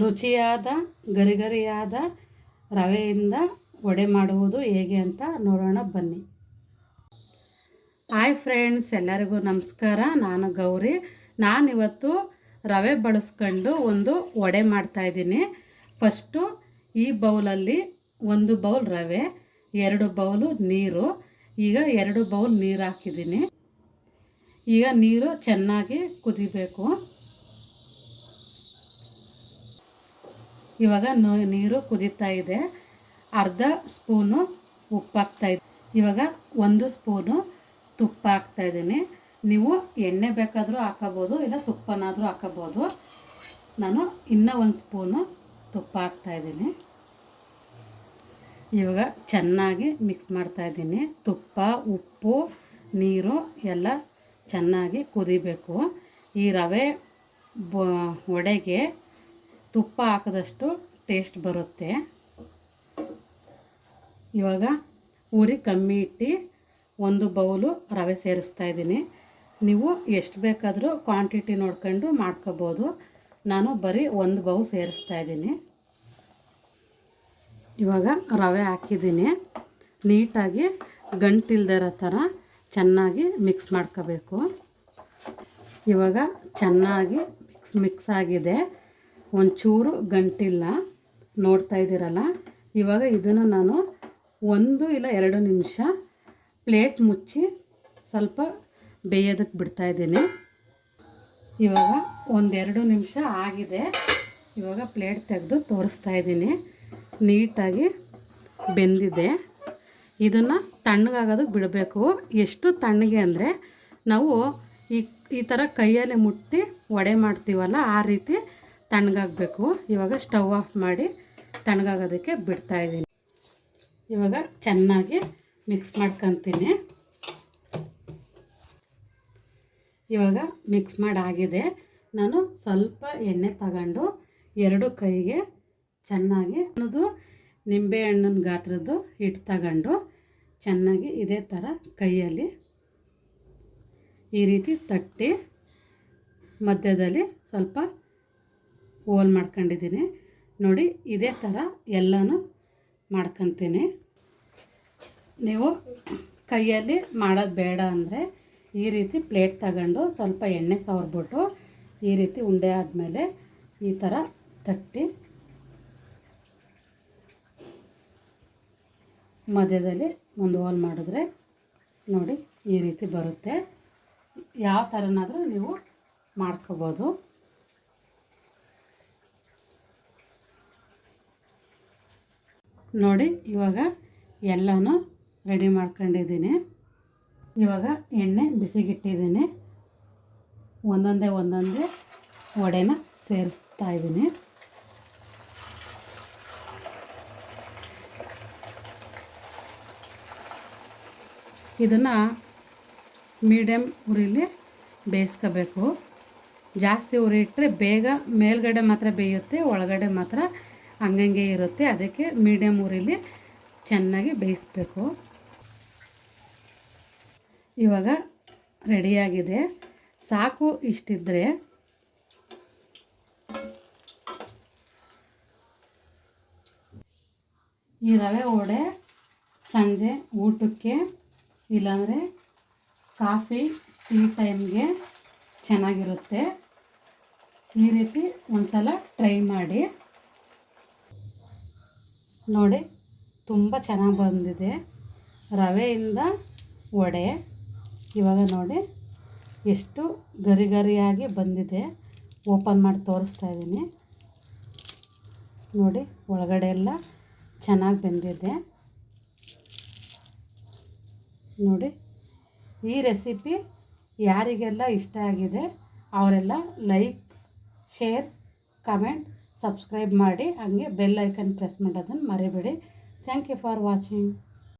ರುಚಿಯಾದ, ಗರಿಗರಿಯಾದ ರವೆಯಿಂದ ವಡೆ ಮಾಡುವುದು ಹೇಗೆ ಅಂತ ನೋಡೋಣ ಬನ್ನಿ. ಹಾಯ್ ಫ್ರೆಂಡ್ಸ್, ಎಲ್ಲರಿಗೂ ನಮಸ್ಕಾರ. ನಾನು ಗೌರಿ. ನಾನಿವತ್ತು ರವೆ ಬಳಸ್ಕೊಂಡು ಒಂದು ವಡೆ ಮಾಡ್ತಾಯಿದ್ದೀನಿ ಫಸ್ಟು ಈ ಬೌಲಲ್ಲಿ ಒಂದು ಬೌಲ್ ರವೆ, ಎರಡು ಬೌಲು ನೀರು, ಈಗ ಎರಡು ಬೌಲ್ ನೀರು ಹಾಕಿದ್ದೀನಿ. ಈಗ ನೀರು ಚೆನ್ನಾಗಿ ಕುದಿಬೇಕು. ಇವಾಗ ನೀರು ಕುದೀತಾ ಇದೆ. ಅರ್ಧ ಸ್ಪೂನು ಉಪ್ಪು ಹಾಕ್ತಾ ಇದೆ, ಇವಾಗ ಒಂದು ಸ್ಪೂನು ತುಪ್ಪ ಹಾಕ್ತಾ ಇದ್ದೀನಿ. ನೀವು ಎಣ್ಣೆ ಬೇಕಾದರೂ ಹಾಕೋಬೋದು, ಇಲ್ಲ ತುಪ್ಪನಾದರೂ ಹಾಕೋಬೋದು. ನಾನು ಇನ್ನೂ ಒಂದು ಸ್ಪೂನು ತುಪ್ಪ ಹಾಕ್ತಾ ಇದ್ದೀನಿ. ಇವಾಗ ಚೆನ್ನಾಗಿ ಮಿಕ್ಸ್ ಮಾಡ್ತಾ ಇದ್ದೀನಿ. ತುಪ್ಪ, ಉಪ್ಪು, ನೀರು ಎಲ್ಲ ಚೆನ್ನಾಗಿ ಕುದಿಬೇಕು. ಈ ರವೆ ಬ ವಡೆಗೆ ತುಪ್ಪ ಹಾಕಿದಷ್ಟು ಟೇಸ್ಟ್ ಬರುತ್ತೆ. ಇವಾಗ ಉರಿ ಕಮ್ಮಿ ಇಟ್ಟು ಒಂದು ಬೌಲು ರವೆ ಸೇರಿಸ್ತಾ ಇದ್ದೀನಿ. ನೀವು ಎಷ್ಟು ಬೇಕಾದರೂ ಕ್ವಾಂಟಿಟಿ ನೋಡ್ಕೊಂಡು ಮಾಡ್ಕೋಬೋದು. ನಾನು ಬರೀ ಒಂದು ಬೌಲ್ ಸೇರಿಸ್ತಾ ಇದ್ದೀನಿ. ಇವಾಗ ರವೆ ಹಾಕಿದ್ದೀನಿ. ನೀಟಾಗಿ ಗಂಟಿಲ್ದಿರೋ ಥರ ಚೆನ್ನಾಗಿ ಮಿಕ್ಸ್ ಮಾಡ್ಕೋಬೇಕು. ಇವಾಗ ಚೆನ್ನಾಗಿ ಮಿಕ್ಸ್ ಮಿಕ್ಸ್ ಆಗಿದೆ. ಒಂಚೂರು ಗಂಟಿಲ್ಲ ನೋಡ್ತಾ ಇದ್ದೀರಲ್ಲ? ಇವಾಗ ಇದನ್ನು ನಾನು ಒಂದು ಇಲ್ಲ ಎರಡು ನಿಮಿಷ ಪ್ಲೇಟ್ ಮುಚ್ಚಿ ಸ್ವಲ್ಪ ಬೇಯೋದಕ್ಕೆ ಬಿಡ್ತಾಯಿದ್ದೀನಿ ಇವಾಗ ಒಂದೆರಡು ನಿಮಿಷ ಆಗಿದೆ. ಇವಾಗ ಪ್ಲೇಟ್ ತೆಗೆದು ತೋರಿಸ್ತಾ ಇದ್ದೀನಿ. ನೀಟಾಗಿ ಬೆಂದಿದೆ. ಇದನ್ನು ತಣ್ಣಗಾಗೋದಕ್ಕೆ ಬಿಡಬೇಕು. ಎಷ್ಟು ತಣ್ಣಗೆ ಅಂದರೆ ನಾವು ಈ ಈ ಥರ ಕೈಯಲ್ಲಿ ಮುಟ್ಟಿ ವಡೆ ಮಾಡ್ತೀವಲ್ಲ, ಆ ರೀತಿ ತಣ್ಣಗಾಗಬೇಕು. ಇವಾಗ ಸ್ಟವ್ ಆಫ್ ಮಾಡಿ ತಣ್ಣಗಾಗೋದಕ್ಕೆ ಬಿಡ್ತಾ ಇದ್ದೀನಿ. ಇವಾಗ ಚೆನ್ನಾಗಿ ಮಿಕ್ಸ್ ಮಾಡ್ಕೊತೀನಿ. ಇವಾಗ ಮಿಕ್ಸ್ ಮಾಡಾಗಿದೆ. ನಾನು ಸ್ವಲ್ಪ ಎಣ್ಣೆ ತಗೊಂಡು ಎರಡು ಕೈಗೆ ಚೆನ್ನಾಗಿ ಅನ್ನೋದು ನಿಂಬೆ ಹಣ್ಣಿನ ಗಾತ್ರದ್ದು ಹಿಟ್ಟು ತಗೊಂಡು ಚೆನ್ನಾಗಿ ಇದೇ ಥರ ಕೈಯಲ್ಲಿ ಈ ರೀತಿ ತಟ್ಟಿ ಮಧ್ಯದಲ್ಲಿ ಸ್ವಲ್ಪ ಹೋಲ್ ಮಾಡ್ಕೊಂಡಿದ್ದೀನಿ. ನೋಡಿ, ಇದೇ ಥರ ಎಲ್ಲನೂ ಮಾಡ್ಕೊತೀನಿ. ನೀವು ಕೈಯಲ್ಲಿ ಮಾಡೋದು ಬೇಡ ಅಂದರೆ ಈ ರೀತಿ ಪ್ಲೇಟ್ ತಗೊಂಡು ಸ್ವಲ್ಪ ಎಣ್ಣೆ ಸವರ್ಬಿಟ್ಟು ಈ ರೀತಿ ಉಂಡೆ ಆದಮೇಲೆ ಈ ಥರ ತಟ್ಟಿ ಮಧ್ಯದಲ್ಲಿ ಒಂದು ಹೋಲ್ ಮಾಡಿದ್ರೆ ನೋಡಿ ಈ ರೀತಿ ಬರುತ್ತೆ. ಯಾವ ಥರನಾದರೂ ನೀವು ಮಾಡ್ಕೋಬೋದು. ನೋಡಿ, ಇವಾಗ ಎಲ್ಲನೂ ರೆಡಿ ಮಾಡ್ಕೊಂಡಿದ್ದೀನಿ. ಇವಾಗ ಎಣ್ಣೆ, ಬಿಸಿಗಿಟ್ಟಿದ್ದೀನಿ. ಒಂದೊಂದೇ ಒಂದೊಂದೇ ವಡೆನ ಸೇರಿಸ್ತಾ ಇದ್ದೀನಿ. ಇದನ್ನು ಮೀಡಿಯಮ್ ಉರಿಲಿ ಬೇಯಿಸ್ಕೋಬೇಕು. ಜಾಸ್ತಿ ಉರಿ ಇಟ್ಟರೆ ಬೇಗ ಮೇಲ್ಗಡೆ ಮಾತ್ರ ಬೇಯುತ್ತೆ, ಒಳಗಡೆ ಮಾತ್ರ ಹಂಗಂಗೆ ಇರುತ್ತೆ. ಅದಕ್ಕೆ ಮೀಡಿಯಮ್ ಊರಿಲಿ ಚೆನ್ನಾಗಿ ಬೇಯಿಸ್ಬೇಕು. ಇವಾಗ ರೆಡಿಯಾಗಿದೆ ಸಾಕು ಇಷ್ಟಿದ್ರೆ. ಈ ರವೆ ವಡೆ ಸಂಜೆ ಊಟಕ್ಕೆ, ಇಲ್ಲಾಂದರೆ ಕಾಫಿ ಟೀ ಟೈಮ್ಗೆ ಚೆನ್ನಾಗಿರುತ್ತೆ. ಈ ರೀತಿ ಒಂದು ಸಲ ಟ್ರೈ ಮಾಡಿ. ನೋಡಿ, ತುಂಬ ಚೆನ್ನಾಗಿ ಬಂದಿದೆ. ರವೆಯಿಂದ ವಡೆ. ಇವಾಗ ನೋಡಿ, ಎಷ್ಟು ಗರಿ ಗರಿಯಾಗಿ ಬಂದಿದೆ. ಓಪನ್ ಮಾಡಿ ತೋರಿಸ್ತಾ ಇದ್ದೀನಿ. ನೋಡಿ, ಒಳಗಡೆ ಎಲ್ಲ ಚೆನ್ನಾಗಿ ಬೆಂದಿದೆ. ನೋಡಿ, ಈ ರೆಸಿಪಿ ಯಾರಿಗೆಲ್ಲ ಇಷ್ಟ ಆಗಿದೆ, ಅವರೆಲ್ಲ ಲೈಕ್, ಶೇರ್, ಕಮೆಂಟ್ ಸಬ್ಸ್ಕ್ರೈಬ್ ಮಾಡಿ ಹಾಗೆ ಬೆಲ್ ಐಕನ್ ಪ್ರೆಸ್ ಮಾಡೋದನ್ನು ಮರಿಬೇಡಿ. Thank you for watching